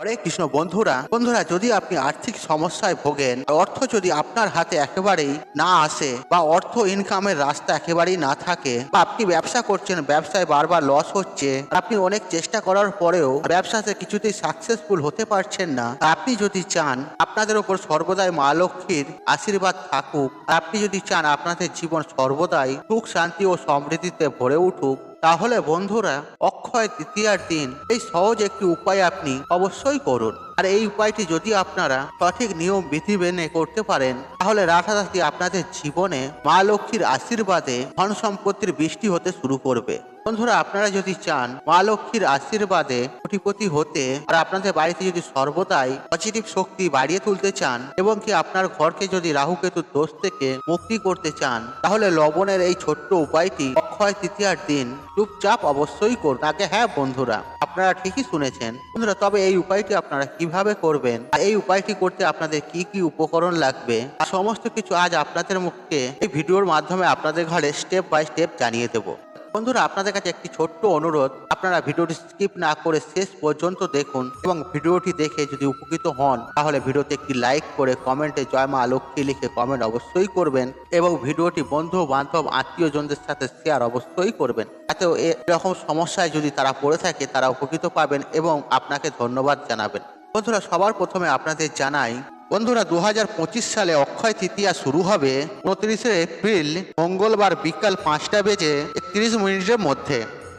হরে কৃষ্ণ, বন্ধুরা বন্ধুরা, যদি আপনি আর্থিক সমস্যায় ভোগেন অর্থ যদি আপনার হাতে একেবারেই না আসে, বা অর্থ ইনকামের রাস্তা একেবারেই না থাকে, বা আপনি ব্যবসা করছেন, ব্যবসায় বারবার লস হচ্ছে আপনি অনেক চেষ্টা করার পরেও ব্যবসাতে কিছুতেই সাকসেসফুল হতে পারছেন না আপনি যদি চান, আপনাদের ওপর সর্বদাই মা লক্ষ্মীর আশীর্বাদ থাকুক আপনি যদি চান, আপনাদের জীবন সর্বদাই সুখ, শান্তি ও সমৃদ্ধিতে ভরে উঠুক তাহলে বন্ধুরা, অক্ষয় তৃতীয়ার দিন, এই সহজ একটি উপায় আপনি অবশ্যই করুন। আর এই উপায়টি যদি আপনারা সঠিক নিয়ম বিধি মেনে করতে পারেন, তাহলে রাতারাতি আপনাদের জীবনে মা লক্ষ্মীর আশীর্বাদে ধন সম্পত্তির বৃষ্টি হতে শুরু করবে। বন্ধুরা, আপনারা যদি চান মা লক্ষ্মীর আশীর্বাদে কোটিপতি হতে, আর আপনাদের বাড়িতে যদি সর্বদাই পজিটিভ শক্তি বাড়িয়ে তুলতে চান, এবং কি আপনার ঘরকে যদি রাহুকেতুর দোষ থেকে মুক্তি করতে চান, তাহলে লবণের এই ছোট্ট উপায়টি অক্ষয় তৃতীয়ার দিন, চুপচাপ অবশ্যই করুন। তাকে হ্যাঁ বন্ধুরা, আপনারা ঠিকই শুনেছেন। বন্ধুরা, তবে এই উপায়টি আপনারা কীভাবে করবেন? এই উপায়টি করতে আপনাদের কি কি উপকরণ লাগবে? সমস্ত কিছু আজ আপনাদের মুখকে এই ভিডিওর মাধ্যমে আপনাদের ঘরে স্টেপ বাই স্টেপ জানিয়ে দেবো। বন্ধুরা, আপনাদের কাছে একটি ছোট্ট অনুরোধ। আপনারা ভিডিওটি স্কিপ না করে শেষ পর্যন্ত দেখুন এবং ভিডিওটি দেখে যদি উপকৃত হন, তাহলে ভিডিওতে একটি লাইক করে কমেন্টে জয় মা লক্ষ্মী লিখে কমেন্ট অবশ্যই করবেন এবং ভিডিওটি বন্ধু, বান্ধব, আত্মীয়জনদের সাথে শেয়ার অবশ্যই করবেন। এতেও এরকম সমস্যায় যদি তারা পড়ে থাকে, তারা উপকৃত পাবেন এবং আপনাকে ধন্যবাদ জানাবেন। বন্ধুরা, সবার প্রথমে আপনাদের জানাই, বন্ধুরা দু হাজার পঁচিশ সালে অক্ষয় তৃতীয়া শুরু হবে। উনত্রিশে এপ্রিল, মঙ্গলবার বিকাল পাঁচটা বেজে একত্রিশ মিনিটের মধ্যে।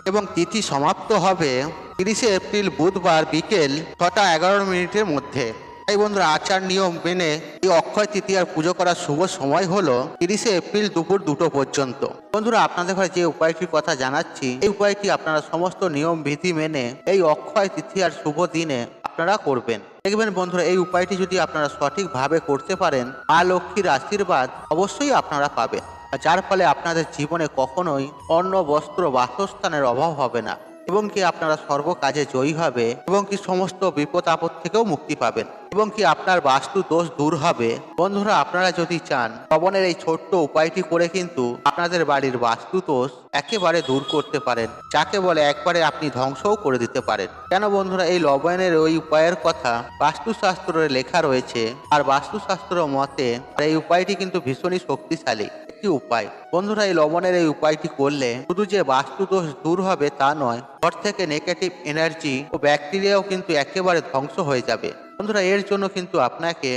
এবং তিথি সমাপ্ত হবে তিরিশে এপ্রিল বুধবার বিকেল ছটা এগারো মিনিটের মধ্যে। তাই বন্ধুরা, আচার, নিয়ম মেনে এই অক্ষয় তৃতীয়ার পুজো করার শুভ সময় হলো তিরিশে এপ্রিল দুপুর দুটো পর্যন্ত। বন্ধুরা, আপনাদের ঘরে যে উপায়টির কথা জানাচ্ছি, এই উপায়টি আপনারা সমস্ত নিয়ম, বিধি মেনে এই অক্ষয় তৃতীয়ার শুভ দিনে আপনারা করবেন। দেখবেন বন্ধুরা, এই উপায়টি যদি আপনারা সঠিকভাবে করতে পারেন, মা লক্ষ্মীর আশীর্বাদ অবশ্যই আপনারা পাবেন। যার ফলে আপনাদের জীবনে কখনোই অন্ন, বস্ত্র, বাসস্থানের অভাব হবে না। এবং কি আপনারা সর্বকাজে জয়ী হবে এবং কি সমস্ত বিপদ আপদ থেকেও মুক্তি পাবেন। এবং কি আপনার বাস্তু দোষ দূর হবে। বন্ধুরা, আপনারা যদি চান শ্রবণের এই ছোট্ট উপায়টি করে কিন্তু আপনাদের বাড়ির বাস্তু দোষ একেবারে দূর করতে পারেন। যাকে বলে একবারে আপনি ধ্বংসও করে দিতে পারেন। কেন বন্ধুরা, এই লবণের ওই উপায়ের কথা বাস্তুশাস্ত্রে লেখা রয়েছে। আর বাস্তুশাস্ত্র মতে এই উপায়টি কিন্তু ভীষণই শক্তিশালী। একটি উপায়। বন্ধুরা, এই লবণের এই উপায়টি করলে শুধু যে বাস্তু দোষ দূর হবে তা নয়, ঘর থেকে নেগেটিভ এনার্জি ও ব্যাকটেরিয়াও কিন্তু একেবারে ধ্বংস হয়ে যাবে। বন্ধুরা, এর জন্য কিন্তু আপনাকে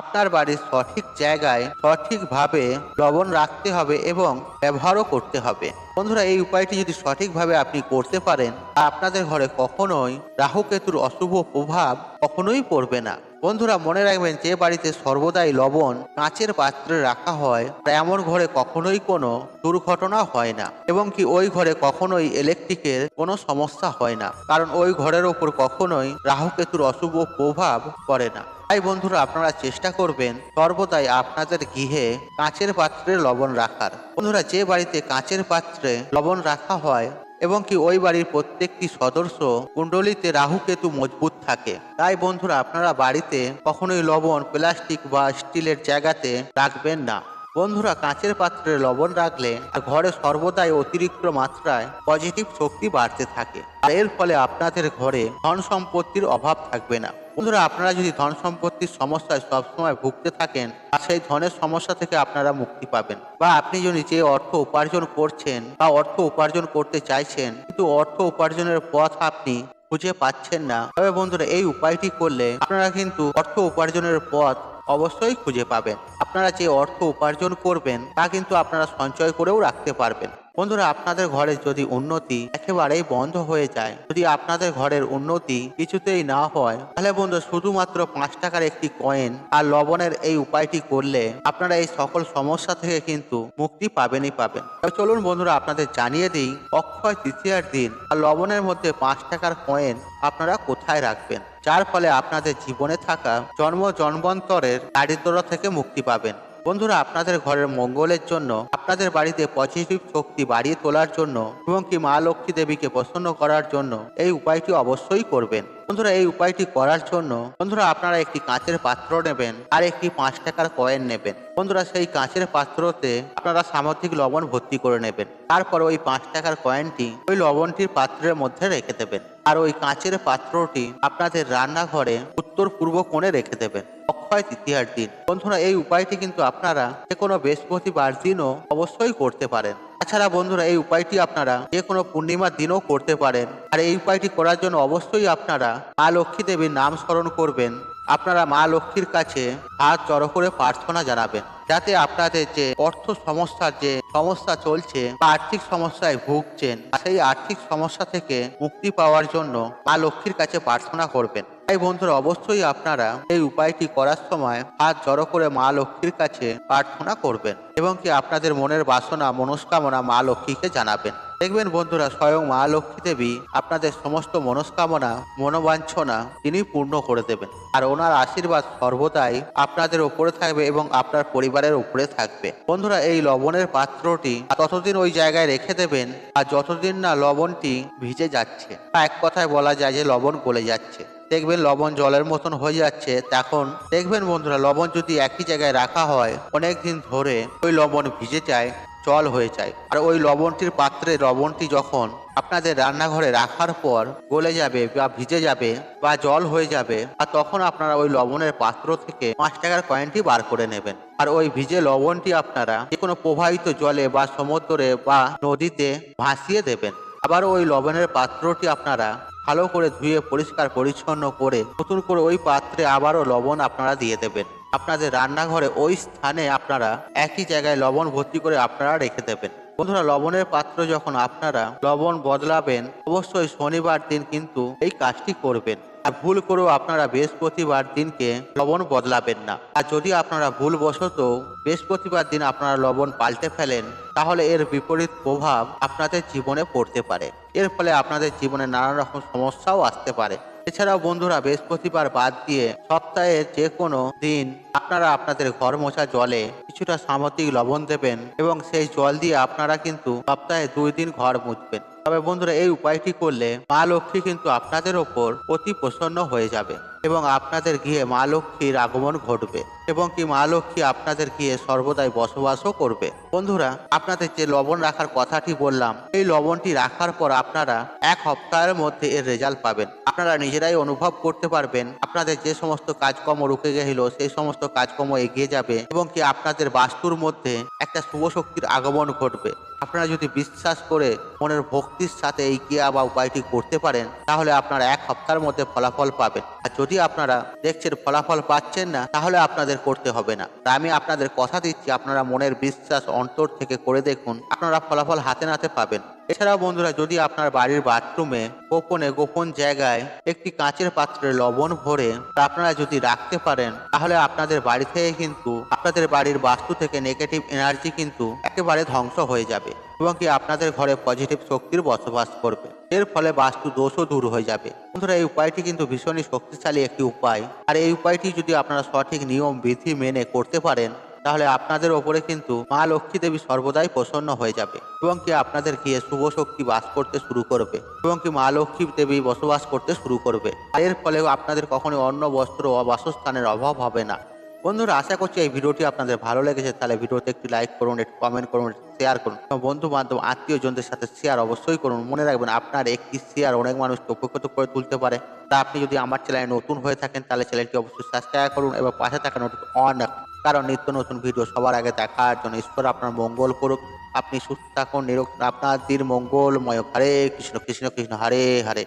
আপনার বাড়ির সঠিক জায়গায় সঠিকভাবে লবণ রাখতে হবে এবং ব্যবহারও করতে হবে। বন্ধুরা, এই উপায়টি যদি সঠিকভাবে আপনি করতে পারেন আপনাদের ঘরে কখনোই রাহু কেতুর অশুভ প্রভাব কখনোই পড়বে না। বন্ধুরা মনে রাখবেন যে বাড়িতে সর্বদাই লবণ কাঁচের পাত্রে রাখা হয় এমন ঘরে কখনোই কোনো দুর্ঘটনা হয় না। এবং কি ওই ঘরে কখনোই ইলেকট্রিকের কোনো সমস্যা হয় না, কারণ ওই ঘরের ওপর কখনোই রাহুকেতুর অশুভ প্রভাব পড়ে না। তাই বন্ধুরা আপনারা চেষ্টা করবেন সর্বদাই আপনাদের গৃহে কাঁচের পাত্রে লবণ রাখার। বন্ধুরা যে বাড়িতে কাঁচের পাত্রে লবণ রাখা হয় এবং কি ওই বাড়ির প্রত্যেকটি সদস্য কুণ্ডলিতে রাহু কেতু মজবুত থাকে। তাই বন্ধুরা, আপনারা বাড়িতে কখনোই লবণ, প্লাস্টিক বা স্টিলের জায়গাতে রাখবেন না। বন্ধুরা, কাঁচের পাত্রে লবণ রাখলে ঘরে সর্বদাই অতিরিক্ত মাত্রায় পজিটিভ শক্তি বাড়তে থাকে। আর এর ফলে আপনাদের ঘরে ধন সম্পত্তির অভাব থাকবে না। বন্ধুরা, আপনারা যদি ধন সম্পত্তির সমস্যায় সবসময় ভুগতে থাকেন সেই ধনের সমস্যা থেকে আপনারা মুক্তি পাবেন। বা আপনি যদি যে অর্থ উপার্জন করছেন বা অর্থ উপার্জন করতে চাইছেন, কিন্তু অর্থ উপার্জনের পথ আপনি খুঁজে পাচ্ছেন না। তবে বন্ধুরা, এই উপায়টি করলে আপনারা কিন্তু অর্থ উপার্জনের পথ অবশ্যই খুঁজে পাবেন। আপনারা যে অর্থ উপার্জন করবেন, তা কিন্তু আপনারা সঞ্চয় করেও রাখতে পারবেন। বন্ধুরা, আপনাদের ঘরে যদি উন্নতি একেবারেই বন্ধ হয়ে যায়, যদি আপনাদের ঘরের উন্নতি কিছুতেই না হয়, তাহলে বন্ধু, শুধুমাত্র পাঁচ টাকার একটি কয়েন আর লবণের এই উপায়টি করলে আপনারা এই সকল সমস্যা থেকে কিন্তু মুক্তি পাবেনই পাবেন। চলুন বন্ধুরা, আপনাদের জানিয়ে দিই, অক্ষয় তৃতীয়ার দিন আর লবণের মধ্যে পাঁচ টাকার কয়েন আপনারা কোথায় রাখবেন? যার ফলে আপনাদের জীবনে থাকা জন্ম জন্মান্তরের দারিদ্রতা থেকে মুক্তি পাবেন। বন্ধুরা, আপনাদের ঘরের মঙ্গলের জন্য, আপনাদের বাড়িতে পজিটিভ শক্তি বাড়িয়ে তোলার জন্য এবং কি মা লক্ষ্মী দেবীকে প্রসন্ন করার জন্য এই উপায়টি অবশ্যই করবেন। বন্ধুরা, এই উপায়টি করার জন্য, বন্ধুরা, আপনারা একটি কাঁচের পাত্র নেবেন আর একটি পাঁচ টাকার কয়েন নেবেন। বন্ধুরা, সেই কাঁচের পাত্রতে আপনারা সামুদ্রিক লবণ ভর্তি করে নেবেন। তারপর ওই পাঁচ টাকার কয়েনটি ওই লবণটির পাত্রের মধ্যে রেখে দেবেন। আর ওই কাঁচের পাত্রটি আপনাদের রান্নাঘরে উত্তর পূর্ব কোণে রেখে দেবেন। অক্ষয় তৃতীয়ার দিন। বন্ধুরা, এই উপায়টি কিন্তু আপনারা যে কোনো বৃহস্পতিবার দিনও অবশ্যই করতে পারেন। তাছাড়া বন্ধুরা, এই উপায়টি আপনারা যে কোনো পূর্ণিমার দিনও করতে পারেন। আর এই উপায়টি করার জন্য অবশ্যই আপনারা মা লক্ষ্মী দেবীর নাম স্মরণ করবেন। আপনারা মা লক্ষ্মীর কাছে হাত জড়ো করে প্রার্থনা জানাবেন, যাতে আপনাদের যে অর্থ সমস্যার যে সমস্যা চলছে বা আর্থিক সমস্যায় ভুগছেন সেই আর্থিক সমস্যা থেকে মুক্তি পাওয়ার জন্য মা লক্ষ্মীর কাছে প্রার্থনা করবেন। তাই বন্ধুরা, অবশ্যই আপনারা এই উপায়টি করার সময় হাত জড়ো করে মা লক্ষ্মীর কাছে প্রার্থনা করবেন এবং কি আপনাদের মনের বাসনা, মনস্কামনা মা লক্ষ্মীকে জানাবেন। দেখবেন বন্ধুরা, স্বয়ং মা লক্ষ্মী দেবী আপনাদের সমস্ত মনস্কামনা, মনোবাঞ্ছনা তিনি পূর্ণ করে দেবেন। আর ওনার আশীর্বাদ সর্বদাই আপনাদের ওপরে থাকবে এবং আপনার পরিবারের উপরে থাকবে। বন্ধুরা, এই লবণের পাত্রটি ততদিন ওই জায়গায় রেখে দেবেন আর যতদিন না লবণটি ভিজে যাচ্ছে তা এক কথায় বলা যায় যে লবণ গলে যাচ্ছে। দেখবেন লবণ জলের মতন হয়ে যাচ্ছে, তখন দেখবেন বন্ধুরা লবণ যদি একই জায়গায় রাখা হয়, অনেক দিন ধরে ওই লবণ ভিজে যায়, জল হয়ে যায়। আর ওই লবণটির পাত্রে, লবণটি যখন আপনাদের রান্নাঘরে রাখার পর গলে যাবে বা ভিজে যাবে বা জল হয়ে যাবে, আর তখন আপনারা ওই লবণের পাত্র থেকে পাঁচ টাকার কয়েনটি বার করে নেবেন। আর ওই ভিজে লবণটি আপনারা যে কোনো প্রবাহিত জলে বা সমুদ্রে বা নদীতে ভাসিয়ে দেবেন। আবার ওই লবণের পাত্রটি আপনারা ভালো করে ধুয়ে পরিষ্কার পরিচ্ছন্ন করে নতুন করে ওই পাত্রে আবারও লবণ আপনারা দিয়ে দেবেন। আপনাদের রান্নাঘরে ওই স্থানে আপনারা একই জায়গায় লবণ ভর্তি করে আপনারা রেখে দেবেন। বন্ধুরা, লবণের পাত্র যখন আপনারা লবণ বদলাবেন, অবশ্যই শনিবার দিন কিন্তু এই কাজটি করবেন। আর ভুল করেও আপনারা বৃহস্পতিবার দিনকে লবণ বদলাবেন না। আর যদি আপনারা ভুলবশত বৃহস্পতিবার দিন আপনারা লবণ পাল্টে ফেলেন, তাহলে এর বিপরীত প্রভাব আপনাদের জীবনে পড়তে পারে। এর ফলে আপনাদের জীবনে নানা রকম সমস্যাও আসতে পারে। এছাড়াও বন্ধুরা, বৃহস্পতিবার বাদ দিয়ে সপ্তাহে যে কোনো দিন আপনারা আপনাদের ঘর মোছা জলে কিছুটা সামুদ্রিক লবণ দেবেন এবং সেই জল দিয়ে আপনারা কিন্তু সপ্তাহে দুই দিন ঘর মুছবেন। তবে বন্ধুরা, এই উপায়টি করলে মা লক্ষ্মী কিন্তু আপনাদের ওপর অতি প্রসন্ন হয়ে যাবে এবং আপনাদের গৃহে মা লক্ষ্মীর আগমন ঘটবে এবং কি মা লক্ষ্মী আপনাদের গৃহে সর্বদাই বসবাসও করবে। বন্ধুরা, আপনাদের যে লবণ রাখার কথাটি বললাম, এই লবণটি রাখার পর আপনারা এক সপ্তাহের মধ্যে এর রেজাল্ট পাবেন। আপনারা নিজেরাই অনুভব করতে পারবেন, আপনাদের যে সমস্ত কাজকর্ম রুখে গেছিল, সেই সমস্ত কাজকর্ম এগিয়ে যাবে এবং কি আপনাদের বাস্তুর মধ্যে একটা শুভ শক্তির আগমন ঘটবে। আপনারা যদি বিশ্বাস করে মনের ভক্তির সাথে এই ক্রিয়া বা উপায়টি করতে পারেন, তাহলে আপনারা এক সপ্তাহের মধ্যে ফলাফল পাবেন। আর যদি আপনারা দেখছেন ফলাফল পাচ্ছেন না, তাহলে আপনাদের করতে হবে না। আমি আপনাদের কথা দিচ্ছি, আপনারা মনের বিশ্বাস অন্তর থেকে করে দেখুন, আপনারা ফলাফল হাতে নাতে পাবেন। এছাড়াও বন্ধুরা, যদি আপনার বাড়ির বাথরুমে গোপনে গোপন জায়গায় একটি কাঁচের পাত্রে লবণ ভরে আপনারা যদি রাখতে পারেন, তাহলে আপনাদের বাড়ি থেকে কিন্তু, আপনাদের বাড়ির বাস্তু থেকে নেগেটিভ এনার্জি কিন্তু একেবারে ধ্বংস হয়ে যাবে এবং কি আপনাদের ঘরে পজিটিভ শক্তির বসবাস করবে। এর ফলে বাস্তু দোষও দূর হয়ে যাবে। বন্ধুরা, এই উপায়টি কিন্তু ভীষণই শক্তিশালী একটি উপায়। আর এই উপায়টি যদি আপনারা সঠিক নিয়ম, বিধি মেনে করতে পারেন তাহলে আপনাদের ওপরে কিন্তু মা লক্ষ্মী দেবী সর্বদাই প্রসন্ন হয়ে যাবে এবং কি আপনাদের গিয়ে শুভ শক্তি বাস করতে শুরু করবে এবং কি মা লক্ষ্মী দেবী বসবাস করতে শুরু করবে। এর ফলে আপনাদের কখনো অন্ন, বস্ত্র ও বাসস্থানের অভাব হবে না। বন্ধুরা, আশা করছি এই ভিডিওটি আপনাদের ভালো লেগেছে। তাহলে ভিডিওতে একটি লাইক করুন, একটু কমেন্ট করুন শেয়ার করুন। এবং বন্ধু বান্ধব আত্মীয় জনদের সাথে শেয়ার অবশ্যই করুন। মনে রাখবেন, আপনার একটি শেয়ার অনেক মানুষকে উপকৃত করে তুলতে পারে। তা আপনি যদি আমার চ্যানেলে নতুন হয়ে থাকেন, তাহলে চ্যানেলটি অবশ্যই সাবস্ক্রাইব করুন এবং পাশে থাকা নোটিফিকেশন অন রাখুন কারণ নিত্য নতুন ভিডিও সবার আগে দেখার জন্য ঈশ্বর আপনার মঙ্গল করুক। আপনি সুস্থ থাকুন, নিরোগ আপনার দীর মঙ্গলময় হরে কৃষ্ণ কৃষ্ণ কৃষ্ণ, হরে হরে।